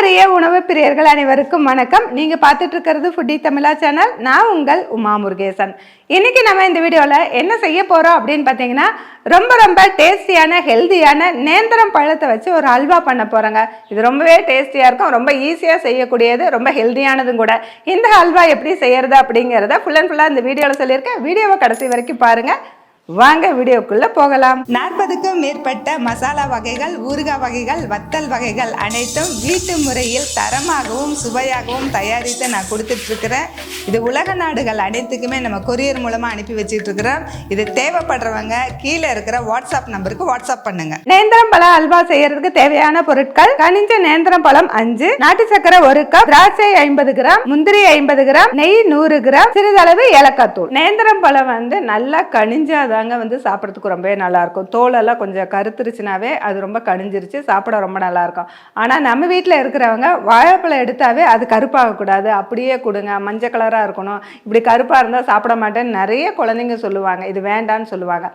பாரம்பரிய உணவு பிரியர்கள் அனைவருக்கும் வணக்கம். நீங்க பார்த்துட்டு இருக்கிறது ஃபுட்டி தமிழா சேனல் நான் உங்கள் உமா முருகேசன். இன்னைக்கு நம்ம இந்த வீடியோவில் என்ன செய்ய போறோம் அப்படின்னு பார்த்தீங்கன்னா ரொம்ப ரொம்ப டேஸ்டியான ஹெல்தியான நேந்திரம் பழத்தை வச்சு ஒரு அல்வா பண்ண போறோங்க. இது ரொம்பவே டேஸ்டியா இருக்கும். ரொம்ப ஈஸியாக செய்யக்கூடியது ரொம்ப ஹெல்தியானதும் கூட. இந்த அல்வா எப்படி செய்யறது அப்படிங்கிறத ஃபுல் அண்ட் ஃபுல்லாக இந்த வீடியோவில் சொல்லியிருக்கேன். வீடியோவை கடைசி வரைக்கும் பாருங்க. வாங்க வீடியோக்குள்ள போகலாம். நாற்பதுக்கும் மேற்பட்ட மசாலா வகைகள் ஊறுகாய் வகைகள் வத்தல் வகைகள் அனைத்தும் வீட்டு முறையில் தரமாகவும் சுவையாகவும் தயாரித்து நான் கொடுத்துட்டு இருக்கிறேன் இது உலக நாடுகள் அனைத்துக்குமே நம்ம கொரியர் மூலமா அனுப்பி வச்சுட்டு இருக்கிறோம் இது தேவைப்படுறவங்க கீழே இருக்கிற வாட்ஸ்அப் நம்பருக்கு வாட்ஸ்அப் பண்ணுங்க. நேந்திரம் பழ அல்வா செய்யறதுக்கு தேவையான பொருட்கள் கனிஞ்ச நேந்திரம் பழம் அஞ்சு நாட்டு சக்கரை ஒரு கப் திராட்சை ஐம்பது கிராம் முந்திரி ஐம்பது கிராம் நெய் நூறு கிராம் சிறிதளவு ஏலக்காய் தூள். நேந்திரம் பழம் வந்து நல்லா தாங்க வந்து சாப்பிட்றதுக்கு ரொம்பவே நல்லாயிருக்கும். தோலெல்லாம் கொஞ்சம் கருத்துருச்சுனாவே அது ரொம்ப கணிஞ்சிருச்சு சாப்பிட ரொம்ப நல்லாயிருக்கும். ஆனால் நம்ம வீட்டில் இருக்கிறவங்க வாழைப்பழம் எடுத்தாவே அது கருப்பாகக்கூடாது. அப்படியே கொடுங்க. மஞ்சள் கலராக இருக்கணும். இப்படி கருப்பாக இருந்தால் சாப்பிட மாட்டேன்னு நிறைய குழந்தைங்க சொல்லுவாங்க. இது வேண்டான்னு சொல்லுவாங்க.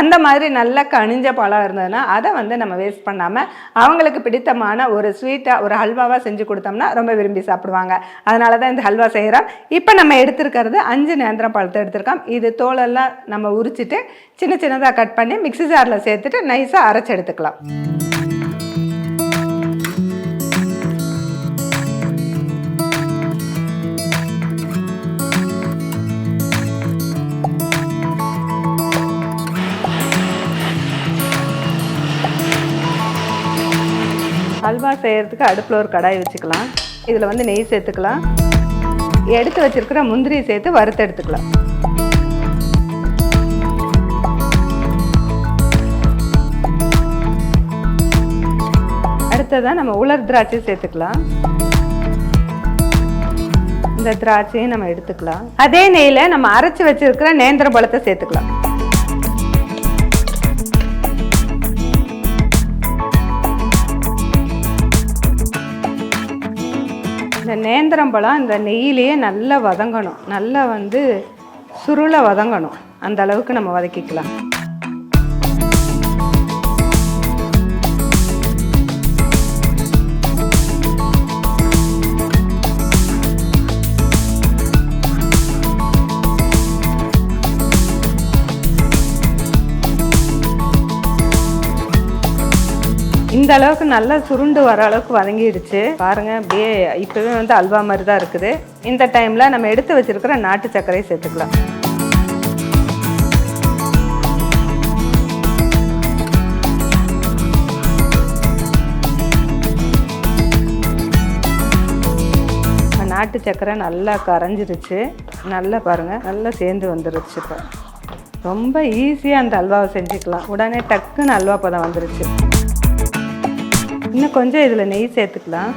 அந்த மாதிரி நல்லா கனிஞ்ச பழம் இருந்ததுன்னா அதை வந்து நம்ம வேஸ்ட் பண்ணாமல் அவங்களுக்கு பிடித்தமான ஒரு ஸ்வீட்டாக ஒரு ஹல்வாவாக செஞ்சு கொடுத்தோம்னா ரொம்ப விரும்பி சாப்பிடுவாங்க. அதனால தான் இந்த ஹல்வா செய்கிறோம் இப்போ நம்ம எடுத்திருக்கிறது அஞ்சு நேந்திரம் பழத்தை எடுத்திருக்கோம். இது தோலெல்லாம் நம்ம உரிச்சிட்டு சின்ன சின்னதாக கட் பண்ணி மிக்ஸி ஜாரில் சேர்த்துட்டு நைஸாக அரைச்சி எடுத்துக்கலாம். ஹல்வா செய்கிறதுக்கு அடுப்பில் ஒரு கடாய் வச்சுக்கலாம். இதில் வந்து நெய் சேர்த்துக்கலாம். எடுத்து வச்சுருக்கிற முந்திரியை சேர்த்து வறுத்து எடுத்துக்கலாம். அடுத்ததாக நம்ம உலர் திராட்சை சேர்த்துக்கலாம். இந்த திராட்சையும் நம்ம எடுத்துக்கலாம். அதே நெய்யில் நம்ம அரைச்சி வச்சிருக்கிற நேந்திர பழத்தை சேர்த்துக்கலாம். இந்த நேந்திரம் பழம் இந்த நெய்யிலேயே நல்லா வதங்கணும். நல்லா வந்து சுருளை வதங்கணும். அந்த அளவுக்கு நம்ம வதக்கிக்கலாம். இந்த அளவுக்கு நல்லா சுருண்டு வர அளவுக்கு வதங்கிடுச்சு. பாருங்க அப்படியே இப்பவே வந்து அல்வா மாதிரி தான் இருக்குது. இந்த டைம்ல நம்ம எடுத்து வச்சிருக்கிற நாட்டு சர்க்கரையை சேர்த்துக்கலாம். நாட்டு சர்க்கரை நல்லா கரைஞ்சிருச்சு. நல்லா பாருங்கள் நல்லா சேர்ந்து வந்துருச்சு இப்போ. ரொம்ப ஈஸியாக அந்த அல்வாவை செஞ்சுக்கலாம். உடனே டக்குன்னு அல்வா பதம் வந்துருச்சு. இன்னும் கொஞ்சம் இதில் நெய் சேர்த்துக்கலாம்.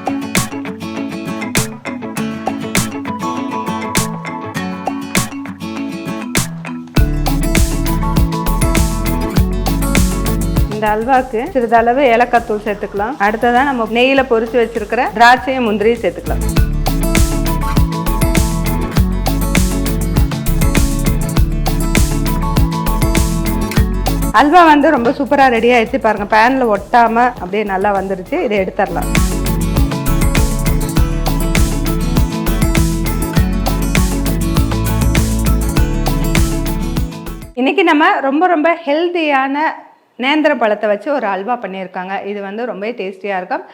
இந்த அல்வாக்கு சிறிதளவு ஏலக்காய் தூள் சேர்த்துக்கலாம். அடுத்ததான் நம்ம நெய்யில் பொறிச்சு வச்சிருக்கிற திராட்சையும் முந்திரியும் சேர்த்துக்கலாம். அல்வா வந்து ரொம்ப சூப்பராக ரெடி ஆகிடுச்சு பாருங்கள் பேனில் ஒட்டாமல் அப்படியே நல்லா வந்துருச்சு. இதை எடுத்துடலாம். இன்னைக்கு நம்ம ரொம்ப ரொம்ப ஹெல்த்தியான நேந்திர பழத்தை வச்சு ஒரு அல்வா பண்ணியிருக்காங்க. இது வந்து ரொம்ப டேஸ்டியாக இருக்கும்.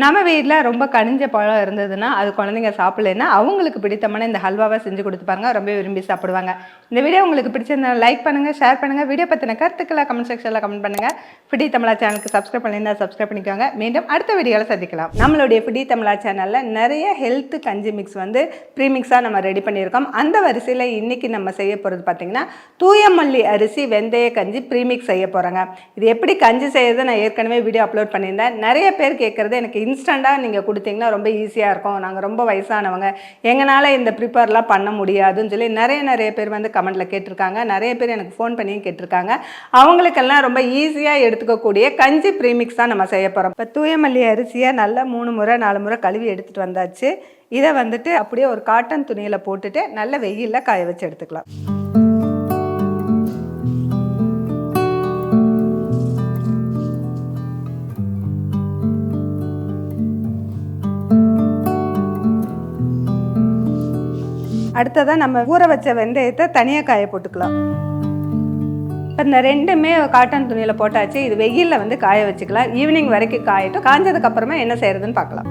நம்ம வீட்டில் ரொம்ப கனிஞ்ச பழம் இருந்ததுன்னா அது குழந்தைங்க சாப்பிட்லன்னா அவங்களுக்கு பிடித்தமான இந்த ஹல்வாவை செஞ்சு கொடுத்து பாருங்க. ரொம்ப விரும்பி சாப்பிடுவாங்க. இந்த வீடியோ உங்களுக்கு பிடிச்சிருந்தா லைக் பண்ணுங்கள் ஷேர் பண்ணுங்கள் வீடியோ பற்றின கருத்துக்களை கமெண்ட் செக்ஷனில் கமெண்ட் பண்ணுங்கள் ஃபிடி தமிழா சேனலுக்கு சப்ஸ்கிரைப் பண்ணியிருந்தால் சப்ஸ்கிரைப் பண்ணிக்கோங்க. மீண்டும் அடுத்த வீடியோவில் சந்திக்கலாம். நம்மளுடைய ஃபிடி தமிழா சேனலில் நிறைய ஹெல்த் கஞ்சி மிக்ஸ் வந்து ப்ரீமிக்ஸாக நம்ம ரெடி பண்ணியிருக்கோம். அந்த வரிசையில் இன்றைக்கி நம்ம செய்ய போகிறது பார்த்திங்கன்னா தூயமல்லி அரிசி வெந்தய கஞ்சி ப்ரீமிக்ஸ் செய்ய போகிறோங்க இது எப்படி கஞ்சி செய்யறது நான் ஏற்கனவே வீடியோ அப்லோட் பண்ணியிருந்தேன். நிறைய பேர் கேட்குறது எனக்கு இன்ஸ்டண்ட்டாக நீங்கள் கொடுத்தீங்கன்னா ரொம்ப ஈஸியாக இருக்கும். நாங்கள் ரொம்ப வயசானவங்க. எங்களால் இந்த ப்ரிப்பேர்லாம் பண்ண முடியாதுன்னு சொல்லி நிறைய நிறைய பேர் வந்து கமெண்ட்டில் கேட்டிருக்காங்க. நிறைய பேர் எனக்கு ஃபோன் பண்ணியும் கேட்டிருக்காங்க. அவங்களுக்கெல்லாம் ரொம்ப ஈஸியாக எடுத்துக்கக்கூடிய கஞ்சி ப்ரீமிக்ஸ் தான் நம்ம செய்ய போகிறோம் இப்போ தூயமல்லி அரிசியை நல்லா மூணு முறை நாலு முறை கழுவி எடுத்துகிட்டு வந்தாச்சு. இதை வந்துட்டு அப்படியே ஒரு காட்டன் துணியில் போட்டுட்டு நல்ல வெயிலில் காய வச்சு எடுத்துக்கலாம். அடுத்ததாக நம்ம ஊற வச்ச வெந்தயத்தை தனியாக காய போட்டுக்கலாம். இப்போ இந்த ரெண்டுமே காட்டன் துணியில் போட்டாச்சு. இது வெயிலில் வந்து காய வச்சுக்கலாம். ஈவினிங் வரைக்கும் காயட்டும். காஞ்சதுக்கப்புறமா என்ன செய்யறதுன்னு பார்க்கலாம்.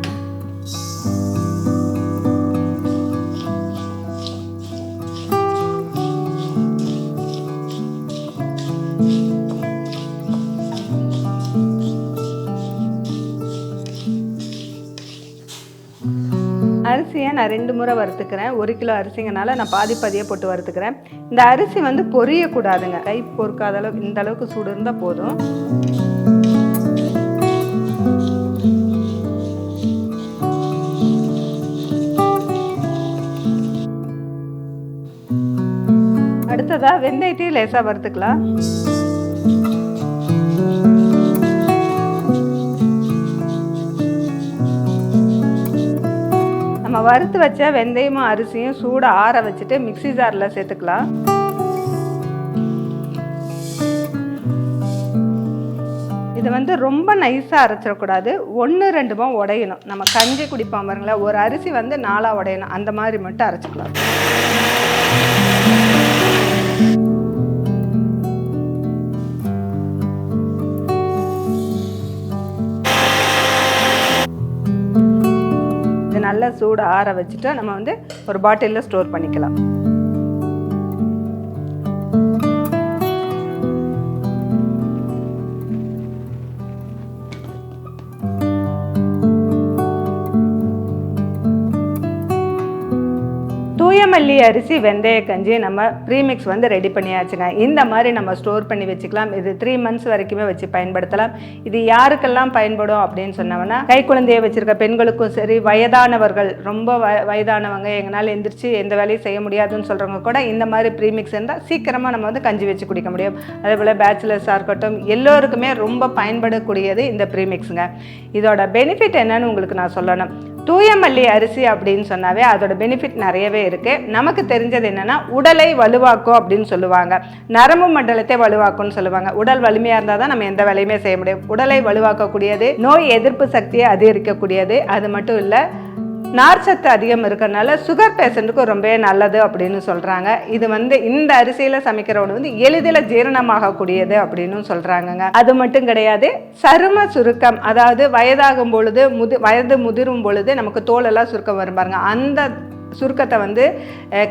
அரிசியை நான் ரெண்டு முறை வறுத்துக்கிறேன். ஒரு கிலோ அரிசிங்கனால நான் பாதி பாதியாக போட்டு வறுத்துக்கிறேன். இந்த அரிசி வந்து பொரியக்கூடாதுங்க. கை பொறுக்காத அளவுக்கு இந்த அளவுக்கு சூடு இருந்தால் போதும். அடுத்ததா வெந்தயத்தையும் லேசாக வறுத்துக்கலாம். வறுத்து வச்ச வெந்தயமும் அரிசியும் சூட ஆற வச்சுட்டு மிக்ஸி ஜாரில் சேர்த்துக்கலாம். இது வந்து ரொம்ப நைஸாக அரைச்சிடக்கூடாது. ஒன்று ரெண்டுமா உடையணும். நம்ம கஞ்சி குடிப்போம் பாருங்களேன். ஒரு அரிசி வந்து நாலாக உடையணும். அந்த மாதிரி மட்டும் அரைச்சிக்கலாம். நல்லா சூடு ஆற வச்சுட்டு நம்ம வந்து ஒரு பாட்டிலில் ஸ்டோர் பண்ணிக்கலாம். கொத்தமல்லி அரிசி வெந்தய கஞ்சி நம்ம ப்ரீமிக்ஸ் வந்து ரெடி பண்ணியாச்சுங்க. இந்த மாதிரி நம்ம ஸ்டோர் பண்ணி வச்சுக்கலாம். இது த்ரீ மந்த்ஸ் வரைக்குமே வச்சு பயன்படுத்தலாம். இது யாருக்கெல்லாம் பயன்படும் அப்படின்னு சொன்னோம்னா கை குழந்தைய வச்சிருக்க பெண்களுக்கும் சரி வயதானவர்கள் ரொம்ப வ- வயதானவங்க எங்களால் எந்திரிச்சு எந்த வேலையும் செய்ய முடியாதுன்னு சொல்கிறவங்க கூட இந்த மாதிரி ப்ரீமிக்ஸ் இருந்தால் சீக்கிரமாக நம்ம வந்து கஞ்சி வச்சு குடிக்க முடியும். அதே போல் பேச்சுலர்ஸாக இருக்கட்டும் எல்லோருக்குமே ரொம்ப பயன்படக்கூடியது இந்த ப்ரீமிக்ஸுங்க இதோட பெனிஃபிட் என்னன்னு உங்களுக்கு நான் சொல்லணும். தூயமல்லி அரிசி அப்படின்னு சொன்னாவே அதோட பெனிஃபிட் நிறையவே இருக்குது நமக்கு தெரிஞ்சது என்னென்னா உடலை வலுவாக்கும் அப்படின்னு சொல்லுவாங்க. நரம்பு மண்டலத்தை வலுவாக்கும்னு சொல்லுவாங்க. உடல் வலிமையாக இருந்தால் தான் நம்ம எந்த வேலையுமே செய்ய முடியும். உடலை வலுவாக்கக்கூடியது நோய் எதிர்ப்பு சக்தியை அதிகரிக்கக்கூடியது அது மட்டும் இல்லை நார்ச்சத்து அதிகம் இருக்கிறனால சுகர் பேஷண்ட்டுக்கு ரொம்பவே நல்லது அப்படின்னு சொல்கிறாங்க இது வந்து இந்த அரிசியில் சமைக்கிற உணவு வந்து எளிதில் ஜீரணமாகக்கூடியது அப்படின்னு சொல்கிறாங்கங்க அது மட்டும் கிடையாது சரும சுருக்கம் அதாவது வயதாகும் பொழுது முது வயது முதிரும் பொழுது நமக்கு தோலெல்லாம் சுருக்கம் வரும் பாருங்க. அந்த சுருக்கத்தை வந்து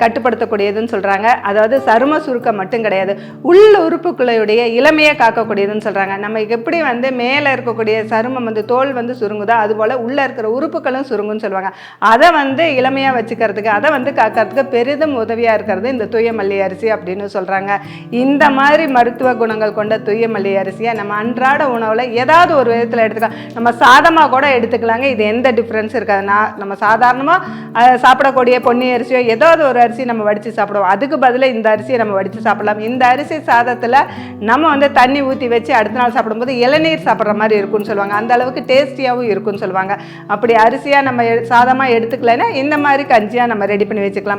கட்டுப்படுத்தக்கூடியதுன்னு சொல்கிறாங்க அதாவது சரும சுருக்கம் மட்டும் கிடையாது உள் உறுப்புக்குள்ளையுடைய இளமையை காக்கக்கூடியதுன்னு சொல்கிறாங்க நம்ம எப்படி வந்து மேலே இருக்கக்கூடிய சருமம் வந்து தோல் வந்து சுருங்குதோ அதுபோல் உள்ளே இருக்கிற உறுப்புகளும் சுருங்குன்னு சொல்லுவாங்க. அதை வந்து இளமையாக வச்சுக்கிறதுக்கு அதை வந்து காக்கிறதுக்கு பெரிதும் உதவியாக இருக்கிறது இந்த துயமல்லி அரிசி அப்படின்னு சொல்கிறாங்க இந்த மாதிரி மருத்துவ குணங்கள் கொண்ட துயமல்லி அரிசியை நம்ம அன்றாட உணவில் ஏதாவது ஒரு விதத்தில் எடுத்துக்கலாம். நம்ம சாதமாக கூட எடுத்துக்கலாங்க. இது எந்த டிஃப்ரென்ஸ் இருக்காது நான் நம்ம சாதாரணமாக சாப்பிடக்கூடிய பொன்னி அரிசியோ ஏதாவது ஒரு அரிசி நம்ம வடித்து சாப்பிடுவோம். அதுக்கு பதிலாக இந்த அரிசியை நம்ம வடித்து சாப்பிடலாம். இந்த அரிசி சாதத்தில் நம்ம வந்து தண்ணி ஊற்றி வச்சு அடுத்த நாள் சாப்பிடும்போது இளநீர் சாப்பிட்ற மாதிரி இருக்கும்னு சொல்லுவாங்க. அந்த அளவுக்கு டேஸ்டியாகவும் இருக்கும்னு சொல்லுவாங்க. அப்படி அரிசியாக நம்ம சாதமாக எடுத்துக்கலைன்னா இந்த மாதிரி கஞ்சியாக நம்ம ரெடி பண்ணி வச்சுக்கலாம்.